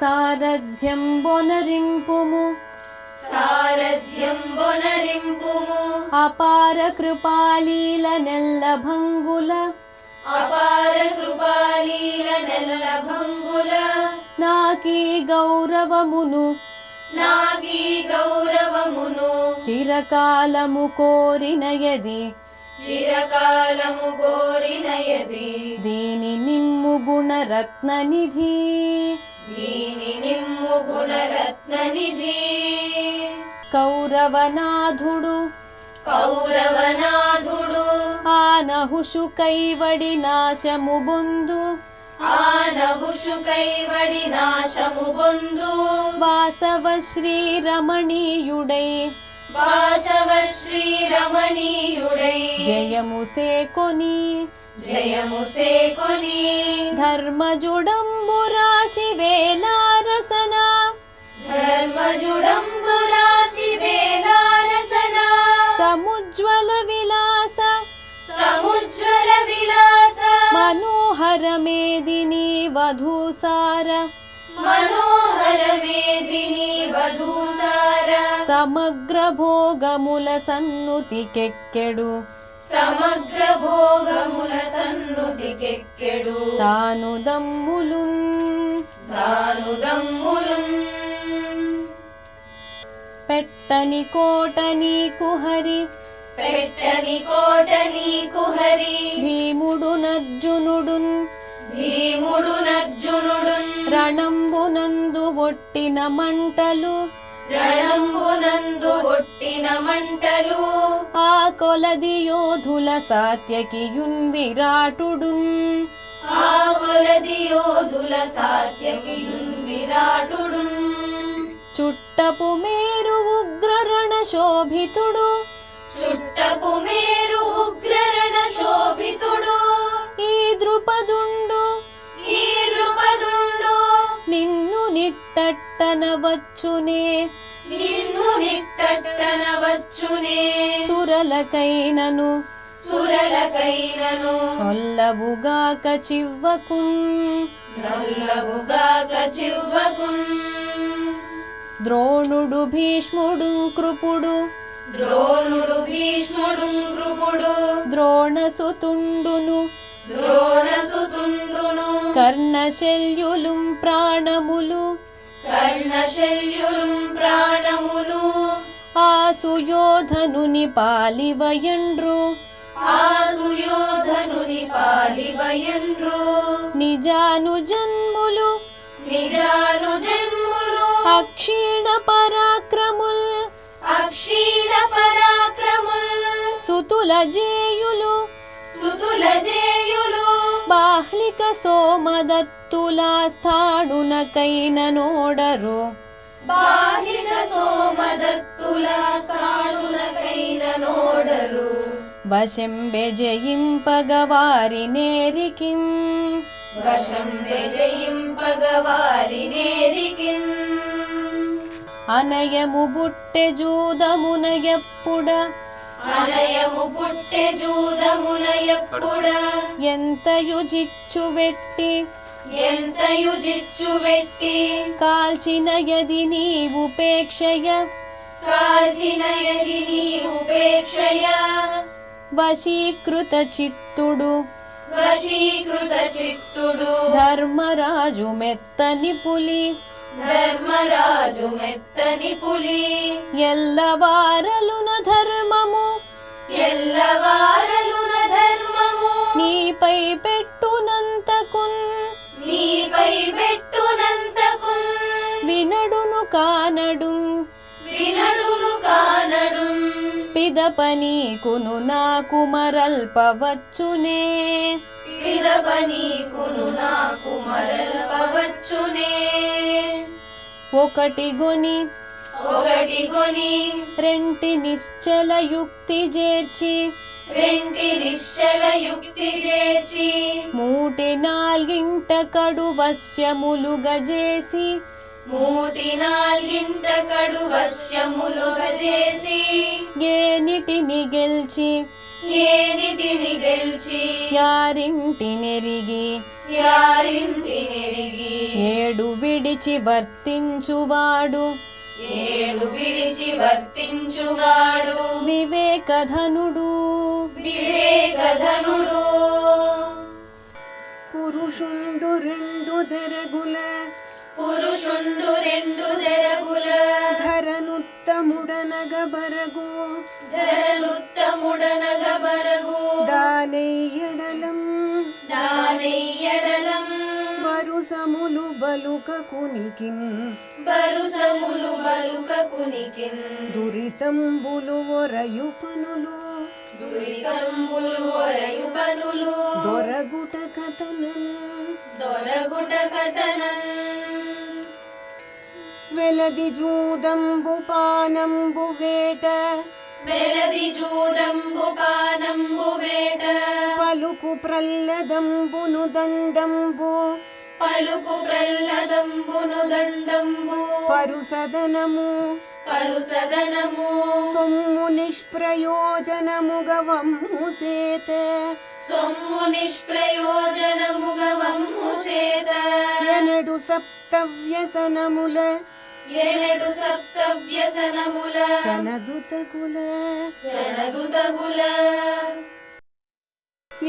సారథ్యం బొనరింపుము. సారథ్యం బొనరింపుము. అపార కృపాలీల నెల్ల భంగుల. అపార కృపాలీల నెల్ల భంగుల. నాకీ గౌరవమును. నాగీ గౌరవమును. చిరకాలము కోరినయది. చిరకాలము కోరినయది దీని నిమ్ము గుణరత్న నిధి దీని నిమ్ము గుణరత్న నిధి కౌరవనాథుడు. కౌరవనాథుడు. ఆనహుషు కైవడి నాశము బొందు. ఆనహుషు కైవడి నాశము బొందు. వాసవ శ్రీ రమణీయుడై ीरमणीयुड जयमुसे कोनि। जयमुसे कोनि। धर्मजुडम्बुरा शिवे धर्मजुडम्बुरा शिवे समुज्ज्वल विलास। समुज्ज्वल विलास। मनोहर मेदिनी वधूसार। మనోహర వేదిని వధూసార. సమగ్ర భోగముల సన్నుతికెక్కెడు సమగ్ర భోగముల సన్నుతికెక్కెడు తాను దమ్ములున్ తాను దమ్ములున్ పెట్టని కోట నీకు హరి. పెట్టని కోట నీకు హరి. భీముడు నర్జునుడున్. భీముడు నర్జునుడు రణంబునందు ఒట్టిన మంటలు. రణంబునందు ఒట్టిన మంటలు. ఆ కొలది యోధుల సాత్యకియున్ విరాటుడున్. ఆ కొలది యోధుల సాత్యకియున్ విరాటుడు చుట్టపు మేరు ఉగ్రరణ శోభితుడు. చుట్టపు మేరు ఉగ్రరణ శోభితుడు. ఈ ద్రుపదుండు నిన్ను నిట్టట్టన వచ్చునే నిన్ను నిట్టట్టన వచ్చునే సురలకైనను. సురలకైనను. కొల్లవుగాక చివ్వకున్. నల్లగుగాక చివ్వకున్. ద్రోణుడు భీష్ముడు కృపుడు. ద్రోణుడు భీష్ముడు కృపుడు. ద్రోణసుతుండును. ద్రోణసుతుండును. కర్ణశల్యులు ప్రాణములు. కర్ణశల్యులు ప్రాణములు. ఆసుయోధనుని పాలివయండ్రు ఆసుయోధనుని పాలివయండ్రు. నిజాను జన్ములు నిజాను జన్ములు అక్షీణ పరాక్రముల్ అక్షీణ పరాక్రముల్ సుతుల జేయులు సుతుల జేయులు బాహ్లిక సోమదత్తులా స్థాడునకైన నోడరు బాహిక సోమదత్తుల సానునకైన నోడరు వశంబె జయింపగవారి నేరికి వశం విజయింపగవారి నేరికిన్ అనయము అనయము పుట్టె జూదమున ఎప్పుడ ఎంతయు జిచ్చు వెట్టి ఎంతయు జిచ్చు వెట్టి. కాల్చిన యది నీవుపేక్షయ కాల్చిన యది నీ ఉపేక్షయ. వశీకృత చిత్తుడు వశీకృత చిత్తుడు. ధర్మరాజు మెత్తని పులి. ధర్మరాజు మెత్తని పులి. ఎల్లవారలున ధర్మము. ఎల్లవారలున ధర్మము. నీపై పెట్టునంతకున్. నీపై పెట్టునంతకు వినడును కానడు. కానడు పిదప నీకును నాకు మరల్పవచ్చునే పిదప నీకును నాకు మరల్పవచ్చునే ఒకటి గొని ఒకటి కొని రెంటి నిశ్చల యుక్తి చేర్చి రెంటి నిశ్చల యుక్తి చేర్చి మూటి నాల్గింట కడు వశ్యములు గజేసి మూటి నాల్గింట కడు వశ్యములుగా చేసి ఏనిటిని గెల్చి ఏనిటిని గెలిచి. యారింటి నెరిగి యారింటి నెరిగి. ఏడు విడిచి వర్తించువాడు. ఏడు విడిచి వర్తించువాడు. వివేకధనుడు. వివేకధనుడు. పురుషుండు రెండు దెరగుల పురుషుండు రెండు దెరగుల ధరనుత్తముడనగ బరగు. ధరలుత్తముడనగ బరగు. దానెయ్యడలం. దానెయ్యడలం. వరుసములు బలుక కునికిన్. బరుసములు బలుక కునికిన్. దురితంబులు ఒరయు పనులు. దురితంబులు ఒరయు పనులు. దొరగుట కథనం. దొరగుట కథనం వెలది జూదంబు పానంబు వేట. వెలది జూదంబు పానంబు వేట. పలుకు ప్రల్లదంబును దండంబు. పలుకు ప్రల్లదంబును దండంబు. పరుసదనము. పరుసదనము. సొమ్ము నిష్ప్రయోజనముగ వమ్ము సేత సొమ్ము నిష్ప్రయోజనముగ వమ్ము సేత ఎనడు సప్తవ్యసనముల. ఏలడు సప్తవ్యసనముల. సనదుతకుల సనదుతగుల.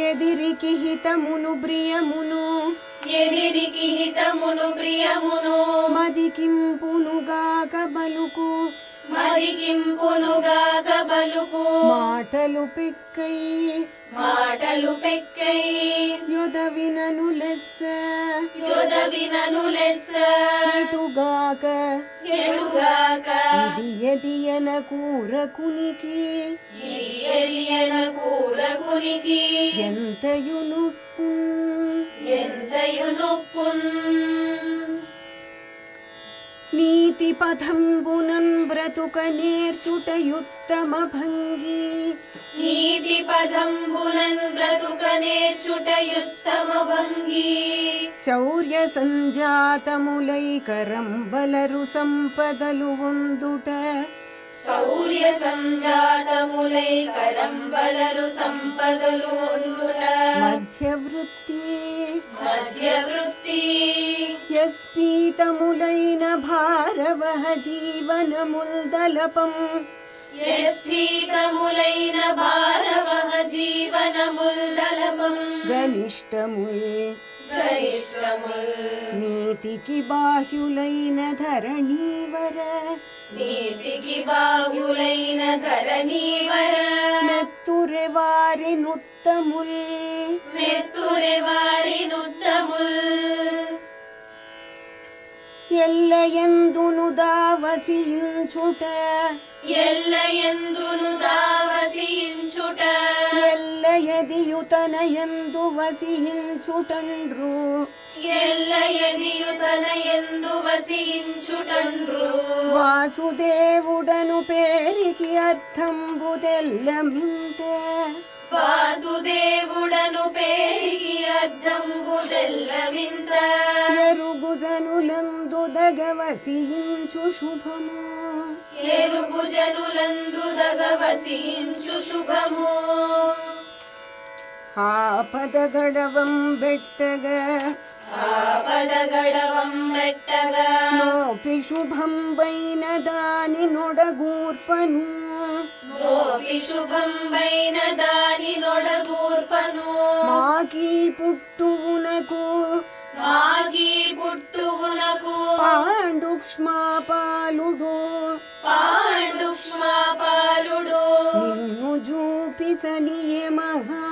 ఎదిరికి హితమును ప్రియమును ఎదిరికి హితమును ప్రియమును మదికింపునుగాక బలుకు. మదికింపునుగాక బలుకు. మాటలు పెక్కై. మాటలు పెక్కై. యుధవినను లెస్స. యుధ వినను లెస్స. ఇటుగాక ఎడుగాక ఇది ఎదియన కూరకునికి. ఇది ఎలియన కూరకునికి. ఎంతయు నొప్పున్. నీతి పథంబునన్ బ్రతుక నేర్చుటయుత్తమ భంగి నీతి పదంబునన్ బ్రతుక నేర్చుటయుత్తమ భంగి శౌర్య సంజాతములైకరం బలరు సంపదలు వందుట. శౌర్య సంజాతములై కరంబలరు సంపదలు ఉందుట మధ్యవృత్తి మధ్యవృత్తి యస్పీతములైన భారవహ జీవనముల్దలపం యస్ఫీతములైన భారవహ జీవనముల్దలపం గనిష్టముల్ గరిష్టముల్ నీతికి బాహ్యులైన ధరణీవర నీతికి బాహ్యులైన ధరణీవర నెత్తురె వారి నుత్తముల్ మెత్తురె వారి నుత్తముల్ ఎల్లయందును దావసించుట ఎల్ల ఎందును దావసించుట ఎల్లయదియుతనయందు వసించుటండ్రు ఎల్ల ఎదియుతన ఎందు వసించుటండ్రు వాసుదేవుడను పేరికి అర్థంబు తెల్లమింత వాసుదేవుడను పేరికి అర్థంబు తెల్లమింత ఎరుగుజనులందు దగవసించు శుభము. ఎరుగు జనులందు దగవసించు శుభము. ఆపద గడవం బెట్టగా. ఆపద గడవం పెట్టగా నోపి శుభం వైన దాని నొడగూర్పను. గోపి శుభంబైన దాని నొడగూర్పను. మాకీ పుట్టువునకు మాకి పుట్టువునకు. పాండుక్ష్మాపాలుడు. పాండుక్ష్మాపాలుడు. నిన్ను చూపిసనియ మహాత్మా నిన్ను చూ